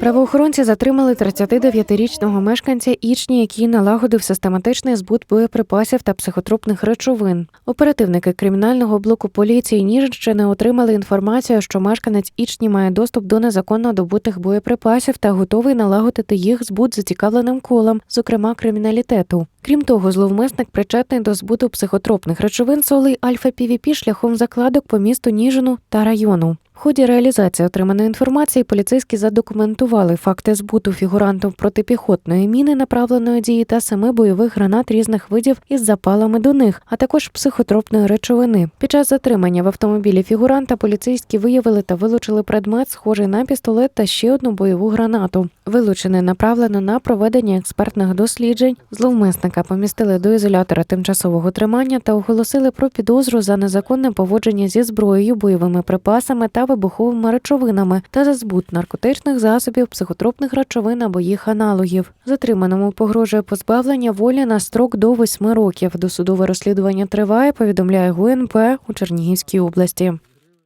Правоохоронці затримали 39-річного мешканця Ічні, який налагодив систематичний збут боєприпасів та психотропних речовин. Оперативники кримінального блоку поліції Ніжинщини отримали інформацію, що мешканець Ічні має доступ до незаконно добутих боєприпасів та готовий налагодити їх збут зацікавленим колам, зокрема криміналітету. Крім того, зловмисник причетний до збуту психотропних речовин солей альфа пвп шляхом закладок по місту Ніжину та району. В ході реалізації отриманої інформації поліцейські задокументували факти збуту фігурантом протипіхотної міни направленої дії та семи бойових гранат різних видів із запалами до них, а також психотропної речовини. Під час затримання в автомобілі фігуранта поліцейські виявили та вилучили предмет, схожий на пістолет та ще одну бойову гранату. Вилучене направлено на проведення експертних досліджень. Зловмисника помістили до ізолятора тимчасового тримання та оголосили про підозру за незаконне поводження зі зброєю, бойовими припасами вибуховими речовинами та за збут наркотичних засобів, психотропних речовин або їх аналогів. Затриманому погрожує позбавлення волі на строк до восьми років. Досудове розслідування триває. Повідомляє ГУНП у Чернігівській області.